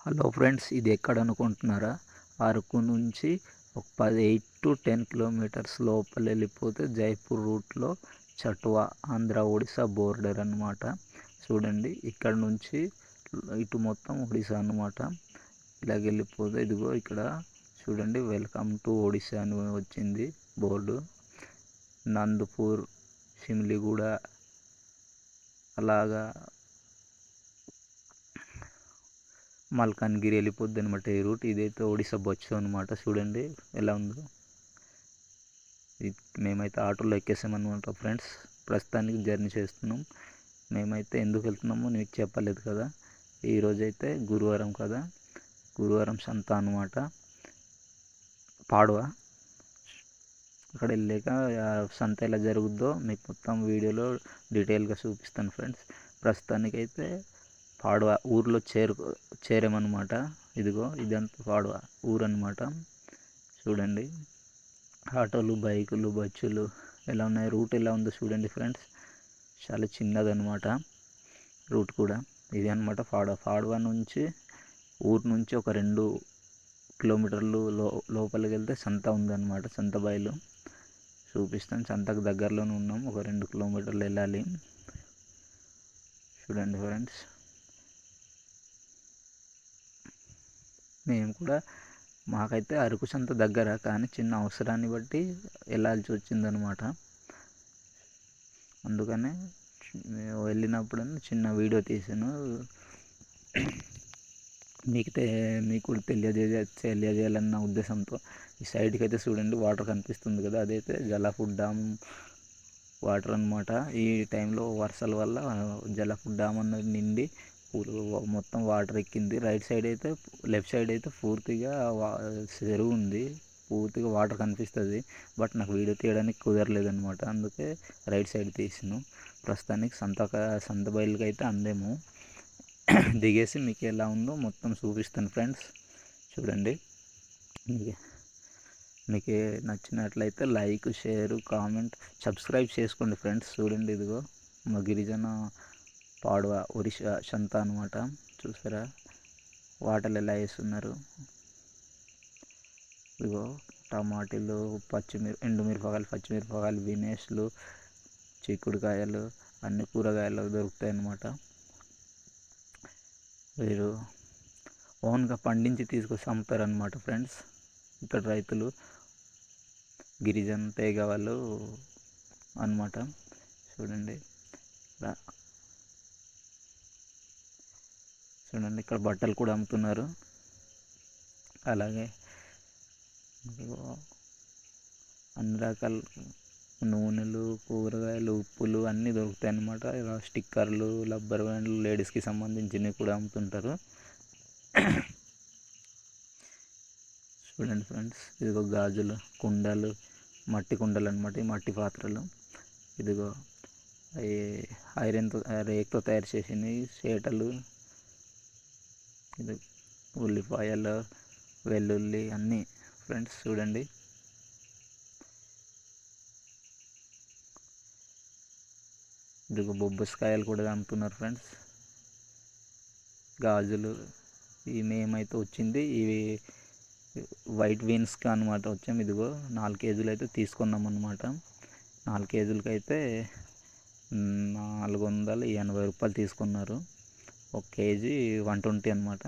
Hello friends ఇది ఎక్కడ అనుకుంటున్నారా? అరకు నుంచి ఒక పది ఎయిట్ టు టెన్ కిలోమీటర్స్ లోపల వెళ్ళిపోతే జైపూర్ రూట్లో చటువా ఆంధ్ర ఒడిశా బోర్డర్ అనమాట చూడండి ఇక్కడ నుంచి ఇటు మొత్తం ఒడిశా అనమాట ఇలాగ వెళ్ళిపోతే ఇదిగో ఇక్కడ చూడండి వెల్కమ్ టు ఒడిశా అని వచ్చింది బోర్డు. నందపూర్ సిమ్లిగూడ అలాగా మల్కాన్గిరి వెళ్ళిపోద్ది అనమాట ఈ రూట్ ఇదైతే ఒడిశా బొచ్చు అనమాట చూడండి ఎలా ఉందో. మేమైతే ఆటోలో ఎక్కేసామన్నమాట ఫ్రెండ్స్. ప్రస్తుతానికి జర్నీ చేస్తున్నాం. మేమైతే ఎందుకు వెళ్తున్నామో నీకు చెప్పలేదు కదా. ఈరోజైతే గురువారం కదా. గురువారం సంత అనమాట పాడవ? అక్కడ వెళ్ళాక సంత ఎలా జరుగుద్దో మీకు మొత్తం వీడియోలో డీటెయిల్గా చూపిస్తాను ఫ్రెండ్స్. ప్రస్తుతానికైతే పాడువ ఊర్లో చేరు చేరామన్నమాట. ఇదిగో ఇదంతా పాడువ ఊరు అనమాట చూడండి. ఆటోలు బైకులు బస్సులు ఎలా ఉన్నాయి? రూట్ ఎలా ఉందో చూడండి ఫ్రెండ్స్. చాలా చిన్నదనమాట రూట్ కూడా. ఇది అనమాట పాడవ. పాడవ నుంచి ఊరు నుంచి ఒక రెండు కిలోమీటర్లు లో లోపలికి వెళ్తే సంత ఉందన్నమాట. సంత బయలు. చూపిస్తాను. సంతకు దగ్గరలోనే ఉన్నాం. ఒక రెండు కిలోమీటర్లు వెళ్ళాలి. చూడండి ఫ్రెండ్స్. మేము కూడా మాకైతే అరకు సంత దగ్గర కానీ చిన్న అవసరాన్ని బట్టి వెళ్ళాల్సి వచ్చిందనమాట అందుకనే వెళ్ళినప్పుడు చిన్న వీడియో తీసాను. మీకు మీకు కూడా తెలియజే తెలియజేయాలన్న ఉద్దేశంతో ఈ సైడ్కి అయితే చూడండి వాటర్ కనిపిస్తుంది కదా అదైతే జలఫుడ్ డ్యామ్ వాటర్ అనమాట ఈ టైంలో వర్షాల వల్ల జలఫుడ్ డ్యామ్ అన్నది నిండి మొత్తం వాటర్ ఎక్కింది. రైట్ సైడ్ అయితే లెఫ్ట్ సైడ్ అయితే పూర్తిగా చెరువు ఉంది. పూర్తిగా వాటర్ కనిపిస్తుంది. బట్ నాకు వీడియో తీయడానికి కుదరలేదు అనమాట అందుకే రైట్ సైడ్ తీసాను. ప్రస్తుతానికి సంత సంత బయలుకి అయితే అందేము. దిగేసి మీకు ఎలా ఉందో మొత్తం చూపిస్తాను ఫ్రెండ్స్. చూడండి. మీకు నచ్చినట్లయితే లైక్ షేర్ కామెంట్ సబ్స్క్రైబ్ చేసుకోండి ఫ్రెండ్స్. చూడండి ఇదిగో మా గిరిజన పాడవ ఒరిస్సా సంత అనమాట చూసారా? వాటర్లు ఎలా వేస్తున్నారు? ఇదిగో టమాటీలు పచ్చిమిర ఎండుమిరపకాయలు పచ్చిమిరపకాయలు వినేసులు చిక్కుడుకాయలు అన్ని కూరగాయలు దొరుకుతాయి అన్నమాట. వీరు ఓన్గా పండించి తీసుకొచ్చి అమ్ముతారనమాట ఫ్రెండ్స్. ఇక్కడ రైతులు గిరిజన తేగ వాళ్ళు అనమాట చూడండి చూడండి ఇక్కడ బట్టలు కూడా అమ్ముతున్నారు. అలాగే అన్ని రకాల నూనెలు కూరగాయలు ఉప్పులు అన్నీ దొరుకుతాయి అన్నమాట ఇలా స్టిక్కర్లు రబ్బర్ బ్యాండ్లు లేడీస్కి సంబంధించినవి కూడా అమ్ముతుంటారు. చూడండి ఫ్రెండ్స్ ఇదిగో గాజులు కుండలు మట్టి కుండలు అనమాట ఈ మట్టి పాత్రలు. ఇదిగో ఐరన్తో రేక్తో తయారు చేసినవి చేటలు ఇది ఉల్లిపాయలు వెల్లుల్లి అన్నీ. ఫ్రెండ్స్ చూడండి. ఇదిగో బొబ్బస్కాయలు కూడా అమ్ముతున్నారు ఫ్రెండ్స్. గాజులు ఈ మేమైతే వచ్చింది. ఇవి వైట్ వీన్స్కి అనమాట వచ్చాం. ఇదిగో నాలుగు కేజీలు అయితే తీసుకున్నాం అనమాట నాలుగు కేజీలకి అయితే నాలుగు వందల ఎనభై రూపాయలు తీసుకున్నారు. ఒక కేజీ వన్ ట్వంటీ అనమాట